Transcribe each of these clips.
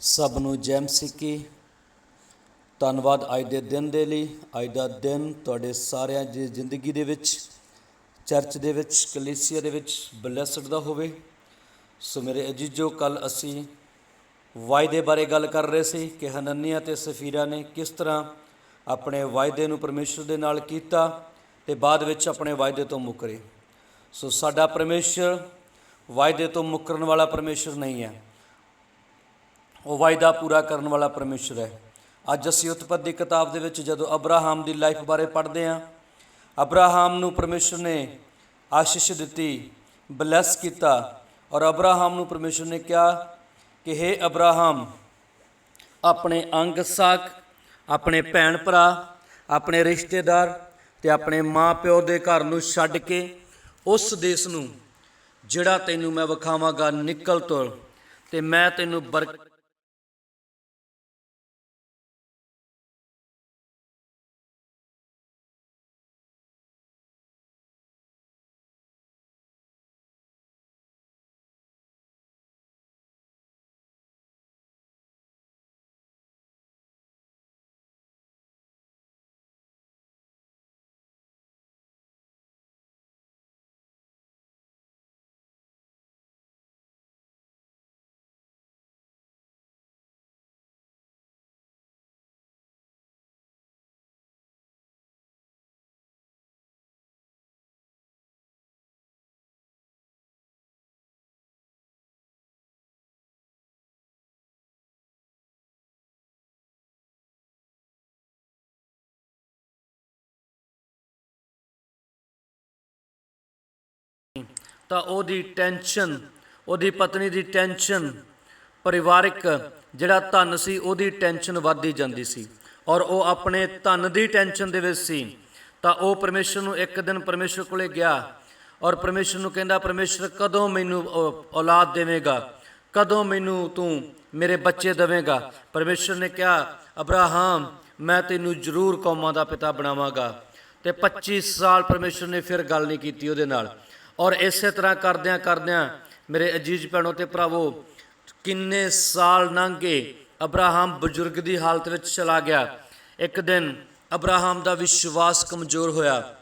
ਸਭ ਨੂੰ ਜੈਮ ਮਸੀਹ ਧੰਨਵਾਦ ਅੱਜ ਦੇ ਦਿਨ ਦੇ ਲਈ। ਅੱਜ ਦਾ ਦਿਨ ਤੁਹਾਡੇ ਸਾਰਿਆਂ ਦੀ ਜ਼ਿੰਦਗੀ ਦੇ ਵਿੱਚ, ਚਰਚ ਦੇ ਵਿੱਚ, ਕਲੀਸਿਆ ਦੇ ਵਿੱਚ ਬਲੈਸਡ ਦਾ ਹੋਵੇ। ਸੋ ਮੇਰੇ ਅਜੀਜੋ ਕੱਲ ਅਸੀਂ ਵਾਅਦੇ ਬਾਰੇ ਗੱਲ ਕਰ ਰਹੇ ਸੀ ਕਿ ਹਨੰਨੀਆ ਤੇ ਸਫੀਰਾ ਨੇ ਕਿਸ ਤਰ੍ਹਾਂ ਆਪਣੇ ਵਾਅਦੇ ਨੂੰ ਪਰਮੇਸ਼ਰ ਦੇ ਨਾਲ ਕੀਤਾ ਤੇ ਬਾਅਦ ਵਿੱਚ ਆਪਣੇ ਵਾਅਦੇ ਤੋਂ ਮੁਕਰੇ। ਸੋ ਸਾਡਾ ਪਰਮੇਸ਼ਰ ਵਾਅਦੇ ਤੋਂ ਮੁਕਰਨ ਵਾਲਾ ਪਰਮੇਸ਼ਰ ਨਹੀਂ ਹੈ। ਉਹ ਵਾਅਦਾ ਪੂਰਾ ਕਰਨ ਵਾਲਾ ਪਰਮੇਸ਼ਰ ਹੈ। ਅੱਜ ਅਸੀਂ ਉਤਪਤੀ ਕਿਤਾਬ ਦੇ ਵਿੱਚ ਜਦੋਂ ਅਬਰਾਹਾਮ ਦੀ ਲਾਈਫ ਬਾਰੇ ਪੜ੍ਹਦੇ ਹਾਂ, ਅਬਰਾਹਾਮ ਨੂੰ ਪਰਮੇਸ਼ਰ ਨੇ ਆਸ਼ੀਸ਼ ਦਿੱਤੀ, ਬਲੈਸ ਕੀਤਾ ਔਰ ਅਬਰਾਹਾਮ ਨੂੰ ਪਰਮੇਸ਼ਰ ਨੇ ਕਿਹਾ ਕਿ हे ਅਬਰਾਹਾਮ, ਆਪਣੇ ਅੰਗ ਸਾਕ ਆਪਣੇ ਭੈਣ ਭਰਾ, ਆਪਣੇ ਰਿਸ਼ਤੇਦਾਰ ਤੇ ਆਪਣੇ ਮਾਂ ਪਿਓ ਦੇ ਘਰ ਨੂੰ ਛੱਡ ਕੇ ਉਸ ਦੇਸ਼ ਨੂੰ ਜਿਹੜਾ ਤੈਨੂੰ ਮੈਂ ਵਿਖਾਵਾਂਗਾ ਨਿਕਲ ਤੁਰ ਤੇ ਮੈਂ ਤੈਨੂੰ ਬਰਕਤ ਤਾਂ ਉਹਦੀ ਟੈਨਸ਼ਨ, ਉਹਦੀ ਪਤਨੀ ਦੀ ਟੈਨਸ਼ਨ ਪਰਿਵਾਰਿਕ ਜਿਹੜਾ ਧਨ ਸੀ ਉਹਦੀ ਟੈਨਸ਼ਨ ਵੱਧਦੀ ਜਾਂਦੀ ਸੀ ਔਰ ਉਹ ਆਪਣੇ ਧਨ ਦੀ ਟੈਨਸ਼ਨ ਦੇ ਵਿੱਚ ਸੀ। ਤਾਂ ਉਹ ਪਰਮੇਸ਼ਰ ਨੂੰ ਇੱਕ ਦਿਨ ਪਰਮੇਸ਼ਰ ਕੋਲੇ ਗਿਆ ਔਰ ਪਰਮੇਸ਼ਰ ਨੂੰ ਕਹਿੰਦਾ, ਪਰਮੇਸ਼ਰ, ਕਦੋਂ ਮੈਨੂੰ ਔ- ਔਲਾਦ ਦੇਵੇਂਗਾ? ਕਦੋਂ ਮੈਨੂੰ ਤੂੰ ਮੇਰੇ ਬੱਚੇ ਦੇਵੇਂਗਾ? ਪਰਮੇਸ਼ਰ ਨੇ ਕਿਹਾ, ਅਬਰਾਹਮ, ਮੈਂ ਤੈਨੂੰ ਜ਼ਰੂਰ ਕੌਮਾਂ ਦਾ ਪਿਤਾ ਬਣਾਵਾਂਗਾ। ਤੇ 25 ਸਾਲ ਪਰਮੇਸ਼ਰ ਨੇ ਫਿਰ ਗੱਲ ਨਹੀਂ ਕੀਤੀ ਉਹਦੇ ਨਾਲ। ਔਰ ਇਸੇ ਤਰ੍ਹਾਂ ਕਰਦਿਆਂ ਕਰਦਿਆਂ ਮੇਰੇ ਅਜੀਜ਼ ਭੈਣੋ ਤੇ ਭਰਾਵੋ, ਕਿੰਨੇ ਸਾਲ ਲੰਘ ਗਏ, ਅਬਰਾਹਮ ਬਜ਼ੁਰਗ ਦੀ ਹਾਲਤ ਵਿੱਚ ਚਲਾ ਗਿਆ। ਇੱਕ ਦਿਨ ਅਬਰਾਹਮ ਦਾ ਵਿਸ਼ਵਾਸ ਕਮਜ਼ੋਰ ਹੋਇਆ।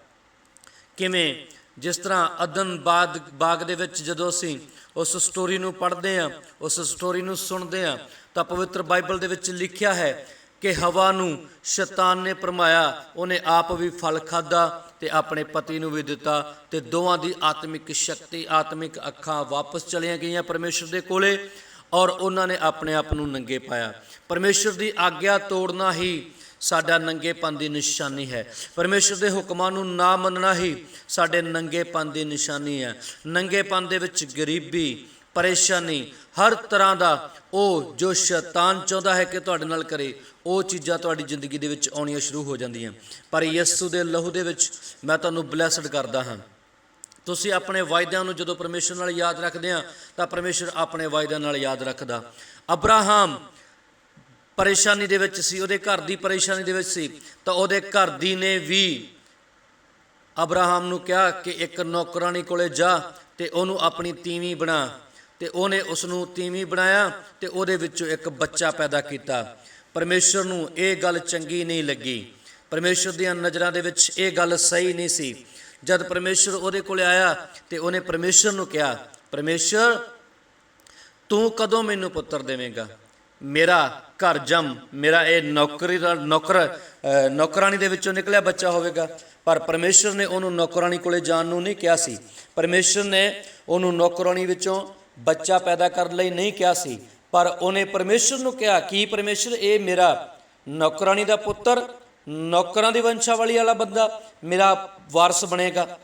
ਕਿਵੇਂ? ਜਿਸ ਤਰ੍ਹਾਂ ਅਦਨ ਬਾਗ ਬਾਗ ਦੇ ਵਿੱਚ ਜਦੋਂ ਅਸੀਂ ਉਸ ਸਟੋਰੀ ਨੂੰ ਪੜ੍ਹਦੇ ਹਾਂ, ਉਸ ਸਟੋਰੀ ਨੂੰ ਸੁਣਦੇ ਹਾਂ, ਤਾਂ ਪਵਿੱਤਰ ਬਾਈਬਲ ਦੇ ਵਿੱਚ ਲਿਖਿਆ ਹੈ ਕਿ ਹਵਾ ਨੂੰ ਸ਼ੈਤਾਨ ਨੇ ਪਰਮਾਇਆ ਉਹਨੇ ਆਪ ਵੀ ਫਲ ਖਾਦਾ ਤੇ ਆਪਣੇ ਪਤੀ ਨੂੰ ਵੀ ਦਿੱਤਾ ਤੇ ਦੋਵਾਂ ਦੀ ਆਤਮਿਕ ਸ਼ਕਤੀ, ਆਤਮਿਕ ਅੱਖਾਂ ਵਾਪਸ ਚਲੀਆਂ ਗਈਆਂ ਪਰਮੇਸ਼ਰ ਦੇ ਕੋਲੇ ਔਰ ਉਹਨਾਂ ਨੇ ਆਪਣੇ ਆਪ ਨੂੰ ਨੰਗੇ ਪਾਇਆ। ਪਰਮੇਸ਼ਰ ਦੀ ਆਗਿਆ ਤੋੜਨਾ ਹੀ ਸਾਡਾ ਨੰਗੇਪਨ ਦੀ ਨਿਸ਼ਾਨੀ ਹੈ। ਪਰਮੇਸ਼ਰ ਦੇ ਹੁਕਮਾਂ ਨੂੰ ਨਾ ਮੰਨਣਾ ਹੀ ਸਾਡੇ ਨੰਗੇਪਨ ਦੀ ਨਿਸ਼ਾਨੀ ਹੈ। ਨੰਗੇਪਨ ਦੇ ਵਿੱਚ ਗਰੀਬੀ ਪਰੇਸ਼ਾਨੀ ਹਰ ਤਰ੍ਹਾਂ ਦਾ ਉਹ ਜੋ ਸ਼ੈਤਾਨ ਚਾਹੁੰਦਾ ਹੈ ਕਿ ਤੁਹਾਡੇ ਨਾਲ ਕਰੇ, ਉਹ ਚੀਜ਼ਾਂ ਤੁਹਾਡੀ ਜ਼ਿੰਦਗੀ ਦੇ ਵਿੱਚ ਆਉਣੀਆਂ ਸ਼ੁਰੂ ਹੋ ਜਾਂਦੀਆਂ। ਪਰ ਯਿਸੂ ਦੇ ਲਹੂ ਦੇ ਵਿੱਚ ਮੈਂ ਤੁਹਾਨੂੰ ਬਲੈਸਡ ਕਰਦਾ ਹਾਂ। ਤੁਸੀਂ ਆਪਣੇ ਵਾਅਦਿਆਂ ਨੂੰ ਜਦੋਂ ਪਰਮੇਸ਼ਰ ਨਾਲ ਯਾਦ ਰੱਖਦੇ ਆ, ਤਾਂ ਪਰਮੇਸ਼ਰ ਆਪਣੇ ਵਾਅਦਿਆਂ ਨਾਲ ਯਾਦ ਰੱਖਦਾ। ਅਬਰਾਹਮ ਪਰੇਸ਼ਾਨੀ ਦੇ ਵਿੱਚ ਸੀ, ਉਹਦੇ ਘਰ ਦੀ ਪਰੇਸ਼ਾਨੀ ਦੇ ਵਿੱਚ ਸੀ, ਤਾਂ ਉਹਦੇ ਘਰ ਦੀ ਨੇ ਵੀ ਅਬਰਾਹਮ ਨੂੰ ਕਿਹਾ ਕਿ ਇੱਕ ਨੌਕਰਾਨੀ ਕੋਲੇ ਜਾ ਤੇ ਉਹਨੂੰ ਆਪਣੀ ਤੀਵੀਂ ਬਣਾ। ਤੇ ਉਹਨੇ ਉਸ ਨੂੰ ਤੀਵੀਂ ਬਣਾਇਆ ਤੇ ਉਹਦੇ ਵਿੱਚੋਂ ਇੱਕ ਬੱਚਾ ਪੈਦਾ ਕੀਤਾ। ਪਰਮੇਸ਼ਰ ਨੂੰ ਇਹ ਗੱਲ ਚੰਗੀ ਨਹੀਂ ਲੱਗੀ। ਪਰਮੇਸ਼ਰ ਦੀਆਂ ਨਜ਼ਰਾਂ ਦੇ ਵਿੱਚ ਇਹ ਗੱਲ ਸਹੀ ਨਹੀਂ ਸੀ। ਜਦ ਪਰਮੇਸ਼ਰ ਉਹਦੇ ਕੋਲ ਆਇਆ ਤੇ ਉਹਨੇ ਪਰਮੇਸ਼ਰ ਨੂੰ ਕਿਹਾ ਪਰਮੇਸ਼ਰ ਤੂੰ ਕਦੋਂ ਮੈਨੂੰ ਪੁੱਤਰ ਦੇਵੇਂਗਾ? ਮੇਰਾ ਘਰ ਜਮ ਮੇਰਾ ਇਹ ਨੌਕਰੀ ਦਾ ਨੌਕਰ ਅ, ਨੌਕਰਾਨੀ ਦੇ ਵਿੱਚੋਂ ਨਿਕਲਿਆ ਬੱਚਾ ਹੋਵੇਗਾ। ਪਰ ਪਰਮੇਸ਼ਰ ਨੇ ਉਹਨੂੰ ਨੌਕਰਾਨੀ ਕੋਲੇ ਜਾਣ ਨੂੰ ਨਹੀਂ ਕਿਹਾ ਸੀ। ਪਰਮੇਸ਼ਰ ਨੇ ਉਹਨੂੰ ਨੌਕਰਾਨੀ ਵਿੱਚੋਂ ਬੱਚਾ ਪੈਦਾ ਕਰਨ ਲਈ ਨਹੀਂ ਕਿਹਾ ਸੀ, ਪਰ ਉਹਨੇ ਪਰਮੇਸ਼ਰ ਨੂੰ ਕਿਹਾ, ਕਿ ਪਰਮੇਸ਼ਰ? ਇਹ ਮੇਰਾ ਨੌਕਰਾਨੀ ਦਾ ਪੁੱਤਰ, ਨੌਕਰਾਂ ਦੀ ਵੰਸ਼ਾਵਲੀ ਵਾਲਾ ਬੰਦਾ, ਮੇਰਾ ਵਾਰਸ ਬਣੇਗਾ।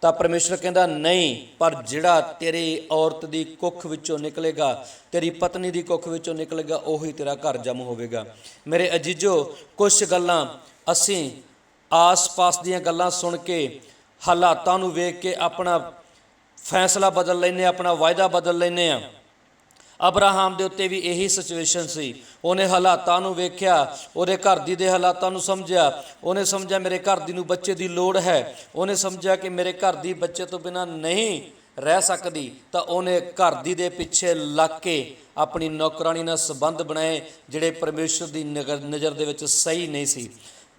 ਤਾਂ ਪਰਮੇਸ਼ਰ ਕਹਿੰਦਾ, ਨਹੀਂ, ਪਰ ਜਿਹੜਾ ਤੇਰੀ ਔਰਤ ਦੀ ਕੁੱਖ ਵਿੱਚੋਂ ਨਿਕਲੇਗਾ, ਤੇਰੀ ਪਤਨੀ ਦੀ ਕੁੱਖ ਵਿੱਚੋਂ ਨਿਕਲੇਗਾ, ਉਹੀ ਤੇਰਾ ਘਰ ਜਮ ਹੋਵੇਗਾ। ਮੇਰੇ ਅਜੀਜੋ ਕੁਝ ਗੱਲਾਂ ਅਸੀਂ ਆਸ-ਪਾਸ ਦੀਆਂ ਗੱਲਾਂ ਸੁਣ ਕੇ ਹਾਲਾਤਾਂ ਨੂੰ ਵੇਖ ਕੇ ਆਪਣਾ ਫੈਸਲਾ ਬਦਲ ਲੈਨੇ ਆਪਣਾ ਵਾਅਦਾ ਬਦਲ ਲੈਨੇ ਆ ਅਬਰਾਹਾਮ ਦੇ ਉੱਤੇ ਵੀ ਇਹੀ ਸਿਚੁਏਸ਼ਨ ਸੀ। ਉਹਨੇ ਹਾਲਾਤਾਂ ਨੂੰ ਵੇਖਿਆ, ਉਹਦੇ ਘਰ ਦੀ ਦੇ ਹਾਲਾਤਾਂ ਨੂੰ ਸਮਝਿਆ। ਉਹਨੇ ਸਮਝਿਆ, ਮੇਰੇ ਘਰ ਦੀ ਨੂੰ ਬੱਚੇ ਦੀ ਲੋੜ ਹੈ। ਉਹਨੇ ਸਮਝਿਆ ਕਿ ਮੇਰੇ ਘਰ ਦੀ ਬੱਚੇ ਤੋਂ ਬਿਨਾ ਨਹੀਂ ਰਹਿ ਸਕਦੀ। ਤਾਂ ਉਹਨੇ ਘਰ ਦੀ ਦੇ ਪਿੱਛੇ ਲੱਗ ਕੇ ਆਪਣੀ ਨੌਕਰਾਨੀ ਨਾਲ ਸੰਬੰਧ ਬਣਾਏ, ਜਿਹੜੇ ਪਰਮੇਸ਼ਰ ਦੀ ਨਗਰ- ਨਜ਼ਰ ਦੇ ਵਿੱਚ ਸਹੀ ਨਹੀਂ ਸੀ।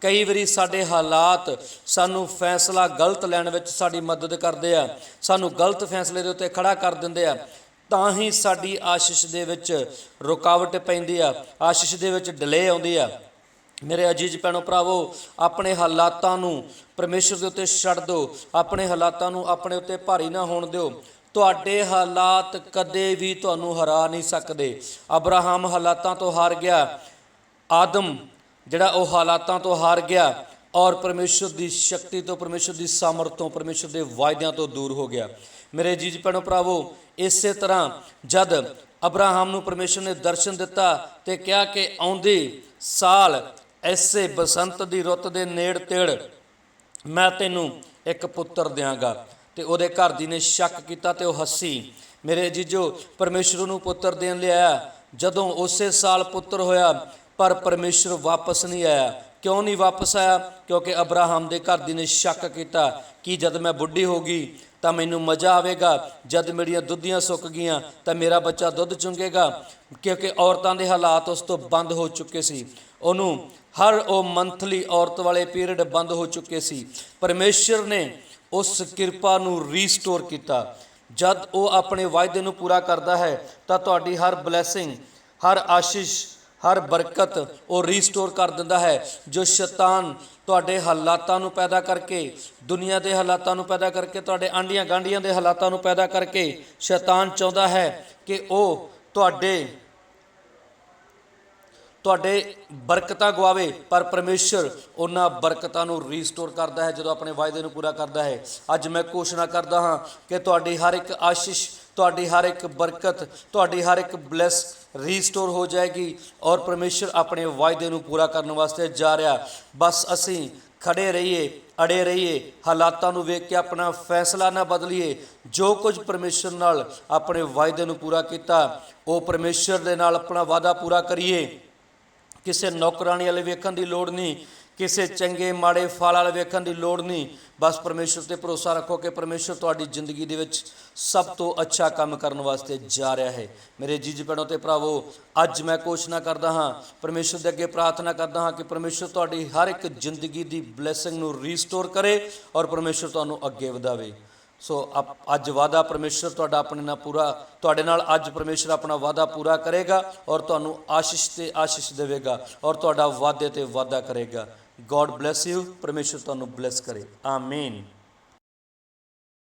ਕਈ ਵਾਰੀ ਸਾਡੇ ਹਾਲਾਤ ਸਾਨੂੰ ਫੈਸਲਾ ਗਲਤ ਲੈਣ ਵਿੱਚ ਸਾਡੀ ਮਦਦ ਕਰਦੇ ਆ, ਸਾਨੂੰ ਗਲਤ ਫੈਸਲੇ ਦੇ ਉੱਤੇ ਖੜਾ ਕਰ ਦਿੰਦੇ ਆ, ਤਾਂ ਹੀ ਸਾਡੀ ਆਸ਼ਿਸ਼ ਦੇ ਵਿੱਚ ਰੁਕਾਵਟ ਪੈਂਦੀ ਆ, ਆਸ਼ਿਸ਼ ਦੇ ਵਿੱਚ ਡਿਲੇ ਆਉਂਦੀ ਆ। ਮੇਰੇ ਅਜੀਜ਼ ਭੈਣੋ ਭਰਾਵੋ, ਆਪਣੇ ਹਾਲਾਤਾਂ ਨੂੰ ਪਰਮੇਸ਼ਰ ਦੇ ਉੱਤੇ ਛੱਡ ਦਿਓ, ਆਪਣੇ ਹਾਲਾਤਾਂ ਨੂੰ ਆਪਣੇ ਉੱਤੇ ਭਾਰੀ ਨਾ ਹੋਣ ਦਿਓ। ਤੁਹਾਡੇ ਹਾਲਾਤ ਕਦੇ ਵੀ ਤੁਹਾਨੂੰ ਹਰਾ ਨਹੀਂ ਸਕਦੇ। ਅਬਰਾਹਮ ਹਾਲਾਤਾਂ ਤੋਂ ਹਾਰ ਗਿਆ, ਆਦਮ ਜਿਹੜਾ ਉਹ ਹਾਲਾਤਾਂ ਤੋਂ ਹਾਰ ਗਿਆ ਔਰ ਪਰਮੇਸ਼ਰ ਦੀ ਸ਼ਕਤੀ ਤੋਂ, ਪਰਮੇਸ਼ਰ ਦੀ ਸਾਮਰਥ ਤੋਂ, ਪਰਮੇਸ਼ਰ ਦੇ ਵਾਅਦਿਆਂ ਤੋਂ ਦੂਰ ਹੋ ਗਿਆ। ਮੇਰੇ ਜੀਜ ਭੈਣੋ ਭਰਾਵੋ, ਇਸੇ ਤਰ੍ਹਾਂ ਜਦ ਅਬਰਾਹਮ ਨੂੰ ਪਰਮੇਸ਼ਰ ਨੇ ਦਰਸ਼ਨ ਦਿੱਤਾ ਤੇ ਕਿਹਾ ਕਿ ਆਉਂਦੇ ਸਾਲ ਐਸੇ ਬਸੰਤ ਦੀ ਰੁੱਤ ਦੇ ਨੇੜ ਤੇੜ ਮੈਂ ਤੈਨੂੰ ਇੱਕ ਪੁੱਤਰ ਦਿਆਂਗਾ। ਤੇ ਉਹਦੇ ਘਰ ਦੀ ਨੇ ਸ਼ੱਕ ਕੀਤਾ ਤੇ ਉਹ ਹੱਸੀ। ਮੇਰੇ ਜੀਜੋ, ਪਰਮੇਸ਼ਰ ਨੂੰ ਪੁੱਤਰ ਦੇਣ ਲਿਆਇਆ। ਜਦੋਂ ਉਸੇ ਸਾਲ ਪੁੱਤਰ ਹੋਇਆ ਪਰ ਪਰਮੇਸ਼ਰ ਵਾਪਸ ਨਹੀਂ ਆਇਆ। ਕਿਉਂ ਨਹੀਂ ਵਾਪਸ ਆਇਆ? ਕਿਉਂਕਿ ਅਬਰਾਹਮ ਦੇ ਘਰ ਦੀ ਨੇ ਸ਼ੱਕ ਕੀਤਾ ਕਿ ਜਦ ਮੈਂ ਬੁੱਢੀ ਹੋ ਗਈ ਤਾਂ ਮੈਨੂੰ ਮਜ਼ਾ ਆਵੇਗਾ। ਜਦ ਮੇਰੀਆਂ ਦੁੱਧੀਆਂ ਸੁੱਕ ਗਈਆਂ ਤਾਂ ਮੇਰਾ ਬੱਚਾ ਦੁੱਧ ਚੁੰਗੇਗਾ ਕਿਉਂਕਿ ਔਰਤਾਂ ਦੇ ਹਾਲਾਤ ਉਸ ਤੋਂ ਬੰਦ ਹੋ ਚੁੱਕੇ ਸੀ। ਉਹਨੂੰ ਹਰ ਉਹ ਮੰਥਲੀ ਔਰਤ ਵਾਲੇ ਪੀਰੀਅਡ ਬੰਦ ਹੋ ਚੁੱਕੇ ਸੀ। ਪਰਮੇਸ਼ਰ ਨੇ ਉਸ ਕਿਰਪਾ ਨੂੰ ਰੀਸਟੋਰ ਕੀਤਾ। ਜਦ ਉਹ ਆਪਣੇ ਵਾਅਦੇ ਨੂੰ ਪੂਰਾ ਕਰਦਾ ਹੈ ਤਾਂ ਤੁਹਾਡੀ ਹਰ ਬਲੇਸਿੰਗ, ਹਰ ਆਸ਼ੀਸ਼ ਹਰ ਬਰਕਤ ਉਹ ਰੀਸਟੋਰ ਕਰ ਦਿੰਦਾ ਹੈ ਜੋ ਸ਼ੈਤਾਨ ਤੁਹਾਡੇ ਹਾਲਾਤਾਂ ਨੂੰ ਪੈਦਾ ਕਰਕੇ, ਦੁਨੀਆ ਦੇ ਹਾਲਾਤਾਂ ਨੂੰ ਪੈਦਾ ਕਰਕੇ, ਤੁਹਾਡੇ ਆਂਡੀਆਂ ਗਾਂਡੀਆਂ ਦੇ ਹਾਲਾਤਾਂ ਨੂੰ ਪੈਦਾ ਕਰਕੇ ਸ਼ੈਤਾਨ ਚਾਹੁੰਦਾ ਹੈ ਕਿ ਉਹ ਤੁਹਾਡੇ ਤੁਹਾਡੇ ਬਰਕਤਾਂ ਗਵਾਵੇ, ਪਰ ਪਰਮੇਸ਼ਰ ਉਹਨਾਂ ਬਰਕਤਾਂ ਨੂੰ ਰੀਸਟੋਰ ਕਰਦਾ ਹੈ, ਜਦੋਂ ਆਪਣੇ ਵਾਅਦੇ ਨੂੰ ਪੂਰਾ ਕਰਦਾ ਹੈ। ਅੱਜ ਮੈਂ ਘੋਸ਼ਣਾ ਕਰਦਾ ਹਾਂ ਕਿ ਤੁਹਾਡੀ ਹਰ ਇੱਕ ਆਸ਼ੀਸ਼ ਤੁਹਾਡੀ ਹਰ ਇੱਕ ਬਰਕਤ, ਤੁਹਾਡੀ ਹਰ ਇੱਕ ਬਲੈਸ ਰੀਸਟੋਰ ਹੋ ਜਾਏਗੀ ਔਰ ਪਰਮੇਸ਼ਰ ਆਪਣੇ ਵਾਅਦੇ ਨੂੰ ਪੂਰਾ ਕਰਨ ਵਾਸਤੇ ਜਾ ਰਿਹਾ। ਬਸ ਅਸੀਂ ਖੜੇ ਰਹੀਏ, ਅੜੇ ਰਹੀਏ, ਹਾਲਾਤਾਂ ਨੂੰ ਵੇਖ ਕੇ ਆਪਣਾ ਫੈਸਲਾ ਨਾ ਬਦਲੀਏ। ਜੋ ਕੁਝ ਪਰਮੇਸ਼ਰ ਨਾਲ ਆਪਣੇ ਵਾਅਦੇ ਨੂੰ ਪੂਰਾ ਕੀਤਾ, ਉਹ ਪਰਮੇਸ਼ਰ ਦੇ ਨਾਲ ਆਪਣਾ ਵਾਅਦਾ ਪੂਰਾ ਕਰੀਏ। ਕਿਸੇ ਨੌਕਰਾਨੀ ਵਾਲੇ ਵੇਖਣ ਦੀ ਲੋੜ ਨਹੀਂ। ਕਿਸੇ ਚੰਗੇ ਮਾੜੇ ਫਲ ਵਾਲੇ ਵੇਖਣ ਦੀ ਲੋੜ ਨਹੀਂ। ਬਸ ਪਰਮੇਸ਼ਰ ਤੇ ਭਰੋਸਾ ਰੱਖੋ ਕਿ ਪਰਮੇਸ਼ਰ ਤੁਹਾਡੀ ਜ਼ਿੰਦਗੀ ਦੇ ਵਿੱਚ ਸਭ ਤੋਂ ਅੱਛਾ ਕੰਮ ਕਰਨ ਵਾਸਤੇ ਜਾ ਰਿਹਾ ਹੈ। ਮੇਰੇ ਜੀਜ ਭੈਣੋ ਤੇ ਭਰਾਵੋ, ਅੱਜ ਮੈਂ ਘੋਸ਼ਣਾ ਕਰਦਾ ਹਾਂ। ਪਰਮੇਸ਼ਰ ਦੇ ਅੱਗੇ ਪ੍ਰਾਰਥਨਾ ਕਰਦਾ ਹਾਂ ਕਿ ਪਰਮੇਸ਼ਰ ਤੁਹਾਡੀ ਹਰ ਇੱਕ ਜ਼ਿੰਦਗੀ ਦੀ ਬਲੇਸਿੰਗ ਨੂੰ ਰੀਸਟੋਰ ਕਰੇ ਔਰ ਪਰਮੇਸ਼ਰ ਤੁਹਾਨੂੰ ਅੱਗੇ ਵਧਾਵੇ। ਸੋ ਅਪ- ਅੱਜ ਵਾਦਾ ਪਰਮੇਸ਼ਰ ਤੁਹਾਡਾ ਆਪਣੇ ਨਾਲ ਪੂਰਾ, ਤੁਹਾਡੇ ਨਾਲ ਅੱਜ ਪਰਮੇਸ਼ਰ ਆਪਣਾ ਵਾਦਾ ਪੂਰਾ ਕਰੇਗਾ ਔਰ ਤੁਹਾਨੂੰ ਆਸ਼ੀਸ਼ ਤੇ ਆਸ਼ੀਸ਼ ਦੇਵੇਗਾ ਔਰ ਤੁਹਾਡਾ ਵਾਅਦੇ ਤੇ ਵਾਦਾ ਕਰੇਗਾ। ગોડ બ્લેસ યુ પરમેશ્વર તમને બ્લેસ કરે આ મેન